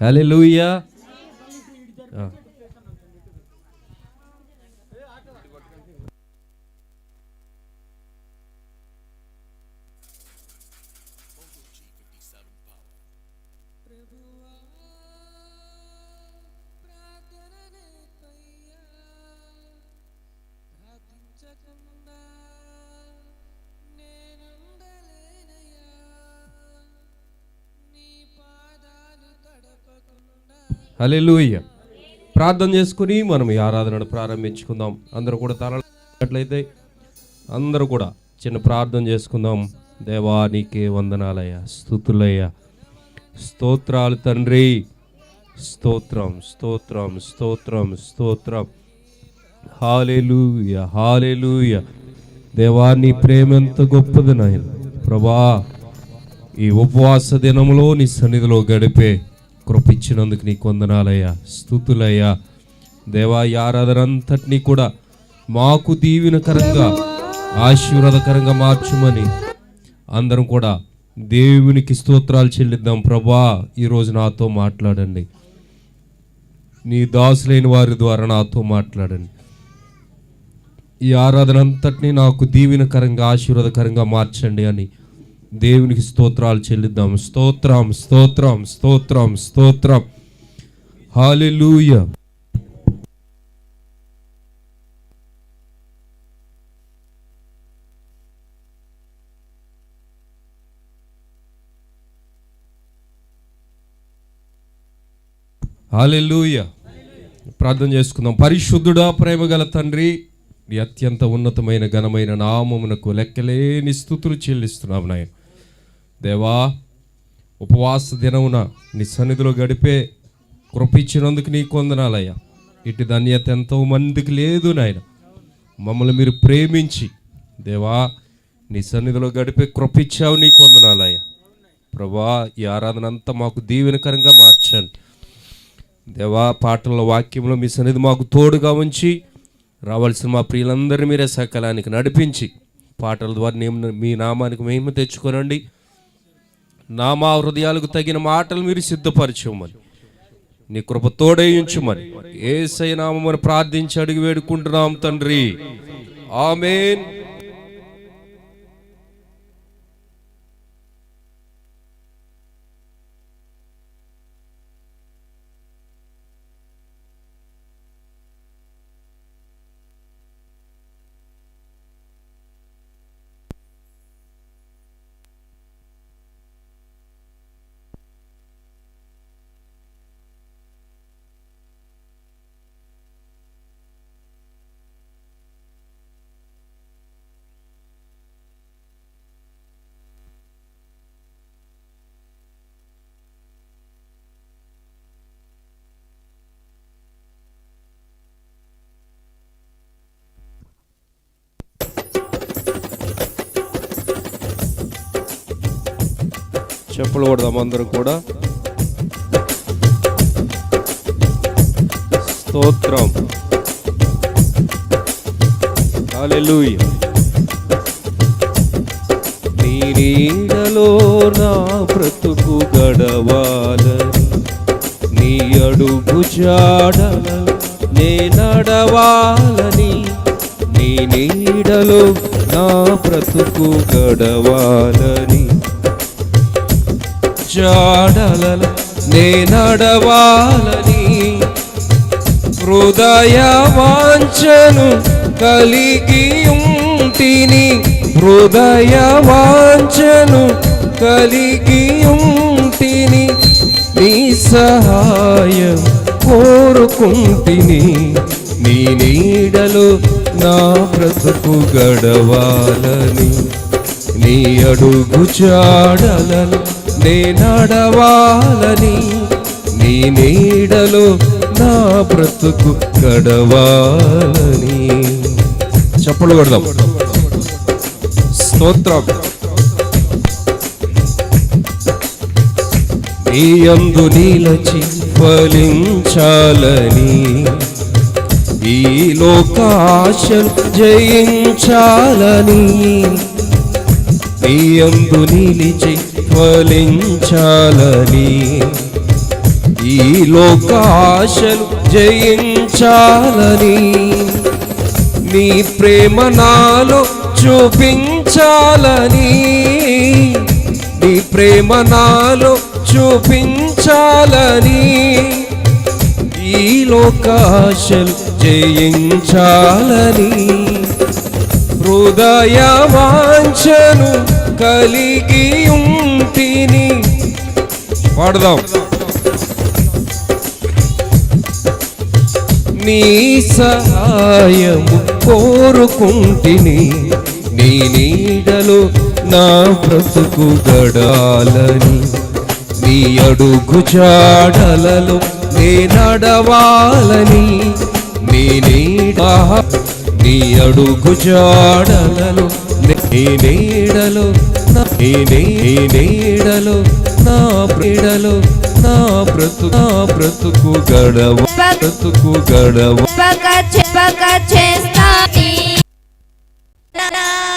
హల్లెలూయా. హలే లూయ ప్రార్థన చేసుకుని మనం ఈ ఆరాధనను ప్రారంభించుకుందాం. అందరూ కూడా తరలినట్లయితే అందరూ కూడా చిన్న ప్రార్థన చేసుకుందాం. దేవా నీకే వందనాలయ్య స్థుతులయ్య. స్తోత్రాలు తండ్రి. స్తోత్రం స్తోత్రం స్తోత్రం స్తోత్రం. హాలేలుయ హాలేలుయ దేవా నీ ప్రేమ ఎంత గొప్పది నాయన. ప్రభా ఈ ఉపవాస దినంలో నీ సన్నిధిలో గడిపే కృపించినందుకు నీకు వందనాలయ్యా. స్థుతులయ్యా. దేవా ఈ ఆరాధన అంతటినీ కూడా మాకు దీవెనకరంగా ఆశీర్వాదకరంగా మార్చుమని అందరం కూడా దేవునికి స్తోత్రాలు చెల్లిద్దాం. ప్రభా ఈరోజు నాతో మాట్లాడండి. నీ దాసులైన వారి ద్వారా నాతో మాట్లాడండి. ఈ ఆరాధన అంతటినీ నాకు దీవెనకరంగా ఆశీర్వాదకరంగా మార్చండి అని దేవునికి స్తోత్రాలు చెల్లిద్దాం. స్తోత్రం స్తోత్రం స్తోత్రం స్తోత్రం. హాలెలూయ హాలెలూయ ప్రార్థన చేసుకుందాం. పరిశుద్ధుడా ప్రేమగల తండ్రి అత్యంత ఉన్నతమైన ఘనమైన నామమునకు లెక్కలేని స్థుతులు చెల్లిస్తున్నాం నాయన. దేవా ఉపవాస దినమున నీ సన్నిధిలో గడిపే కృపించినందుకు నీ కొందనాలయ్యా ఇటు ధన్యత ఎంతో మందికి లేదు నాయన. మమ్మల్ని మీరు ప్రేమించి దేవా నీ సన్నిధిలో గడిపే కృపించావు నీ కొందనాలయ్యా ప్రభా ఈ ఆరాధన అంతా మాకు దీవెనకరంగా మార్చండి. దేవా పాటల వాక్యంలో మీ సన్నిధి మాకు తోడుగా ఉంచి రావాల్సిన మా ప్రియులందరినీ మీరే సకలానికి నడిపించి పాటల ద్వారా నేను మీ నామానికి మేము తెచ్చుకోనండి. నా మా హృదయాలకు తగిన మాటలు మీరు సిద్ధపరచమని. నీ కృప తోడేయించుమని ఏసైనామని ప్రార్థించి అడిగి వేడుకుంటున్నాం తండ్రి. ఆమెన్. చెప్పులు కొడదాం అందరం కూడా. స్తోత్రం. హల్లెలూయా. నీ నీడలో నా బ్రతుకు గడవాలని నీ అడుగు జాడల నే నడవాలని నీ నీడలో నా బ్రతుకు గడవాలని జాడల నే నడవాలని హృదయ వాంఛను కలిగి ఉంటిని. హృదయ వాంఛను కలిగి ఉంటిని. నీ సహాయం కోరుకుంటిని. నీ నీడలో నా బ్రతుకు గడవాలని. నీ అడుగు చాడలను నే నడవాలని నీ నీడలో నా బ్రతుకు గడవాలని. చప్పలు కొడదాం. స్తోత్రం. నీ అందు నీలచి ఫలించాలని ఈ లోకాశలు జయించాలని. నీ అందు నిలిచి ఫలించాలని ఈ లోకాశలు జయించాలని. నీ ప్రేమ నాలో చూపించాలని. నీ ప్రేమ నాలో చూపించాలని. ఈ లోకాశలు జయించాలని. హృదయ వాంఛను కలిగి ఉంది పాడదాం. నీ సహాయము కోరుకుంటిని నీ నీడలో నా బ్రతుకు గడాలని నీ అడుగు చాడలలో నే నడవాలని నీ నీడా నీ అడుగు జాడలలో నీ నీడలో నీ నీ- నీ నీడలో నా ప్రీడలో నా బ్రతు నా బ్రతుకు గడవ బ్రతుకు గడవ. చెప్పక చేస్తా